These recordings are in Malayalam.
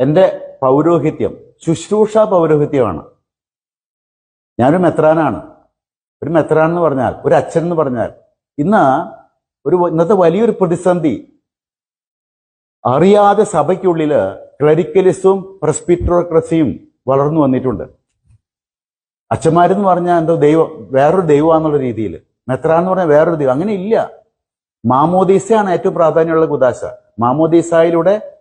എന്റെ പൗരോഹിത്യം ശുശ്രൂഷ പൗരോഹിത്യമാണ്. ഞാനൊരു മെത്രാനാണ്. ഒരു മെത്രാൻ എന്ന് പറഞ്ഞാൽ ഒരു അച്ഛൻ എന്ന് പറഞ്ഞാൽ ഇന്ന് ഒരു ഇന്നത്തെ വലിയൊരു പ്രതിസന്ധി. അറിയാതെ സഭയ്ക്കുള്ളിൽ ക്ലറിക്കലിസവും പ്രസ്പിട്രോക്രസിയും വളർന്നു വന്നിട്ടുണ്ട്. അച്ഛന്മാരെന്ന് പറഞ്ഞാൽ എന്തോ ദൈവം വേറൊരു ദൈവമാണെന്നുള്ള രീതിയിൽ മെത്ര എന്ന് പറഞ്ഞാൽ വേറൊരു ദൈവം. അങ്ങനെ ഇല്ല. മാമോദീസയാണ് ഏറ്റവും പ്രാധാന്യമുള്ള കുദാശ. മാമോദീസയിലൂടെ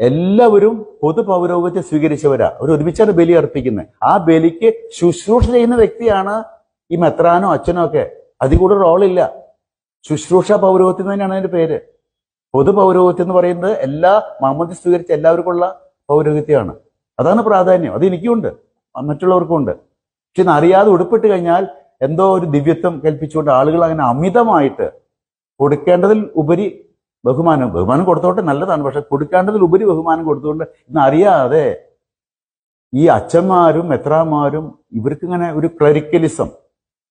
എല്ലാവരും പൊതു പൗരോഗത്തെ സ്വീകരിച്ചവരാ. അവർ ഒരുമിച്ചാണ് ബലി അർപ്പിക്കുന്നത് ആ ബലിക്ക് ശുശ്രൂഷ ചെയ്യുന്ന വ്യക്തിയാണ് ഈ മെത്രാനോ അച്ഛനോ ഒക്കെ. അതിൽ കൂടെ റോളില്ല ശുശ്രൂഷ പൗരോഗത്തിൽ തന്നെയാണ് അതിന്റെ പേര്. പൊതു പൗരോഗത്യം എന്ന് പറയുന്നത് എല്ലാ മാമോദ്യം സ്വീകരിച്ച എല്ലാവർക്കുള്ള പൗരോഗത്യമാണ് അതാണ് പ്രാധാന്യം. അത് എനിക്കുണ്ട് മറ്റുള്ളവർക്കും ഉണ്ട്. പക്ഷെ അറിയാതെ ഉടുപ്പിട്ട് കഴിഞ്ഞാൽ എന്തോ ഒരു ദിവ്യത്വം കൽപ്പിച്ചുകൊണ്ട് ആളുകൾ അങ്ങനെ അമിതമായിട്ട് കൊടുക്കേണ്ടതിൽ ഉപരി ബഹുമാനം ബഹുമാനം കൊടുത്തോട്ടെ നല്ലതാണ്. പക്ഷെ കൊടുക്കേണ്ടതിൽ ഉപരി ബഹുമാനം കൊടുത്തുകൊണ്ട് ഇന്ന് അറിയാതെ ഈ അച്ഛന്മാരും എത്രമാരും ഇവർക്ക് ഇങ്ങനെ ഒരു ക്ലറിക്കലിസം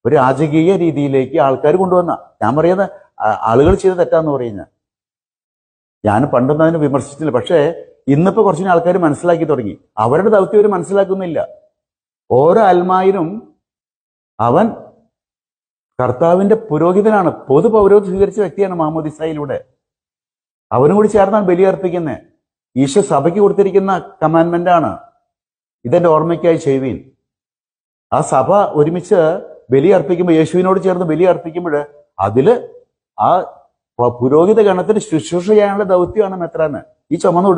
ഒരു രാജകീയ രീതിയിലേക്ക് ആൾക്കാർ കൊണ്ടുവന്ന. ഞാൻ പറയുന്നത് ആളുകൾ ചെയ്ത തെറ്റാന്ന് പറയുന്ന. ഞാൻ പണ്ടൊന്നും അതിനെ വിമർശിച്ചില്ല പക്ഷേ ഇന്നിപ്പോ കുറച്ച് ആൾക്കാർ മനസ്സിലാക്കി തുടങ്ങി. അവരുടെ ദൗത്യം അവർ മനസ്സിലാക്കുന്നില്ല. ഓരോ അൽമായിനും അവൻ കർത്താവിന്റെ പുരോഹിതനാണ്. പൊതു പൗരോഹിത സ്വീകരിച്ച വ്യക്തിയാണ് മാമോദിസയിലൂടെ അവനും കൂടി ചേർന്നാണ് ബലിയർപ്പിക്കുന്നത് ഈശോ സഭയ്ക്ക് കൊടുത്തിരിക്കുന്ന കമാൻമെന്റ് ആണ്. ഇതെന്റെ ഓർമ്മയ്ക്കായി ചെയ്യുവീൻ. ആ സഭ ഒരുമിച്ച് ബലി അർപ്പിക്കുമ്പോൾ യേശുവിനോട് ചേർന്ന് ബലി അർപ്പിക്കുമ്പോൾ അതിൽ ആ പുരോഹിത ഗണത്തിന് ശുശ്രൂഷ ചെയ്യാനുള്ള ദൗത്യമാണ് മെത്രാന്. ഈ ചുമന്ന്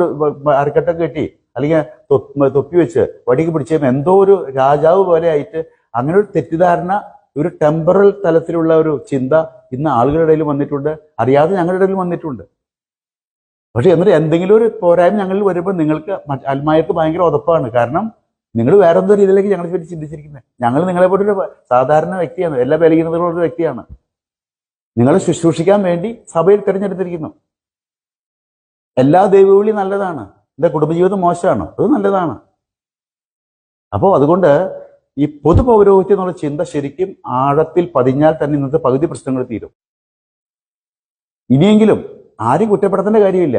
അരക്കെട്ടൊക്കെ കെട്ടി അല്ലെങ്കിൽ തൊപ്പി വെച്ച് വടിക്ക് പിടിച്ച് എന്തോ ഒരു രാജാവ് പോലെ ആയിട്ട് അങ്ങനെ ഒരു തെറ്റിദ്ധാരണ ഒരു ടെമ്പറൽ തലത്തിലുള്ള ഒരു ചിന്ത ഇന്ന് ആളുകളുടെ ഇടയിൽ വന്നിട്ടുണ്ട്. അറിയാതെ ഞങ്ങളുടെ ഇടയിൽ വന്നിട്ടുണ്ട്. പക്ഷെ എന്നിട്ട് എന്തെങ്കിലും ഒരു പോരായ്മ ഞങ്ങളിൽ വരുമ്പോൾ നിങ്ങൾക്ക് അൽമായത്ത് ഭയങ്കര ഉതപ്പാണ്. കാരണം നിങ്ങൾ വേറെ എന്തോ രീതിയിലേക്ക് ഞങ്ങളെ പറ്റി ചിന്തിച്ചിരിക്കുന്നത് ഞങ്ങൾ നിങ്ങളെ പോലൊരു സാധാരണ വ്യക്തിയാണ്. എല്ലാ ബലഹീനതകളുള്ള ഒരു വ്യക്തിയാണ്. നിങ്ങളെ ശുശ്രൂഷിക്കാൻ വേണ്ടി സഭയിൽ തിരഞ്ഞെടുത്തിരിക്കുന്നു. എല്ലാ ദൈവവിളി നല്ലതാണ്. എന്റെ കുടുംബജീവിതം മോശമാണ്. അത് നല്ലതാണ്. അപ്പോൾ അതുകൊണ്ട് ഈ പൊതു പൗരോഹിത്യം എന്നുള്ള ചിന്ത ശരിക്കും ആഴത്തിൽ പതിഞ്ഞാൽ തന്നെ ഇന്നത്തെ പകുതി പ്രശ്നങ്ങൾ തീരും. ഇനിയെങ്കിലും ആരും കുറ്റപ്പെടുത്തേണ്ട കാര്യമില്ല.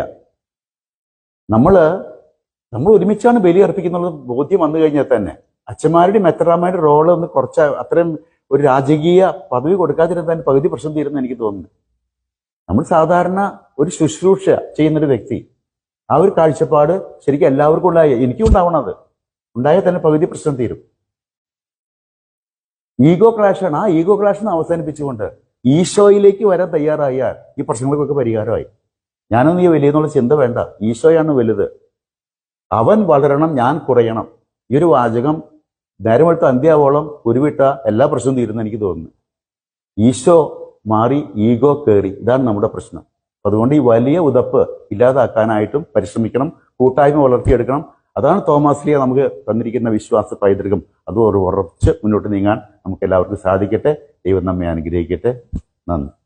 നമ്മൾ നമ്മൾ ഒരുമിച്ചാണ് ബലി അർപ്പിക്കുന്നുള്ള ബോധ്യം വന്നു കഴിഞ്ഞാൽ തന്നെ അച്ഛന്മാരുടെയും മെത്രാന്മാരുടെ റോൾ ഒന്ന് കുറച്ച് അത്രയും ഒരു രാജകീയ പദവി കൊടുക്കാതിരുന്ന പകുതി പ്രശ്നം തീരുന്ന എനിക്ക് തോന്നുന്നു. നമ്മൾ സാധാരണ ഒരു ശുശ്രൂഷ ചെയ്യുന്നൊരു വ്യക്തി ആ ഒരു കാഴ്ചപ്പാട് ശരിക്കും എല്ലാവർക്കും ഉണ്ടായ എനിക്കും ഉണ്ടാവണം അത്. ഉണ്ടായാൽ തന്നെ പകുതി പ്രശ്നം തീരും. ഈഗോ ക്ലാഷാണ് ആ ഈഗോ ക്ലാഷ് അവസാനിപ്പിച്ചുകൊണ്ട് ഈശോയിലേക്ക് വരാൻ തയ്യാറായാൽ ഈ പ്രശ്നങ്ങൾക്കൊക്കെ പരിഹാരമായി. ഞാനൊന്നും ഈ വലിയെന്നുള്ള ചിന്ത വേണ്ട. ഈശോയാണ് വലുത്. അവൻ വളരണം ഞാൻ കുറയണം. ഈ ഒരു വാചകം നേരമെടുത്ത അന്ത്യാവോളം ഉരുവിട്ട എല്ലാ പ്രശ്നവും തീരുന്ന എനിക്ക് തോന്നുന്നു. ഈശോ മാറി ഈഗോ കയറി ഇതാണ് നമ്മുടെ പ്രശ്നം. അതുകൊണ്ട് ഈ വലിയ ഉതപ്പ് ഇല്ലാതാക്കാനായിട്ടും പരിശ്രമിക്കണം കൂട്ടായ്മ വളർത്തിയെടുക്കണം. അതാണ് തോമാസ്ലിയ നമുക്ക് തന്നിരിക്കുന്ന വിശ്വാസ പൈതൃകം. അത് ഒരു ഉറച്ച് മുന്നോട്ട് നീങ്ങാൻ നമുക്ക് എല്ലാവർക്കും സാധിക്കട്ടെ. ദൈവം നമ്മെ അനുഗ്രഹിക്കട്ടെ. നന്ദി.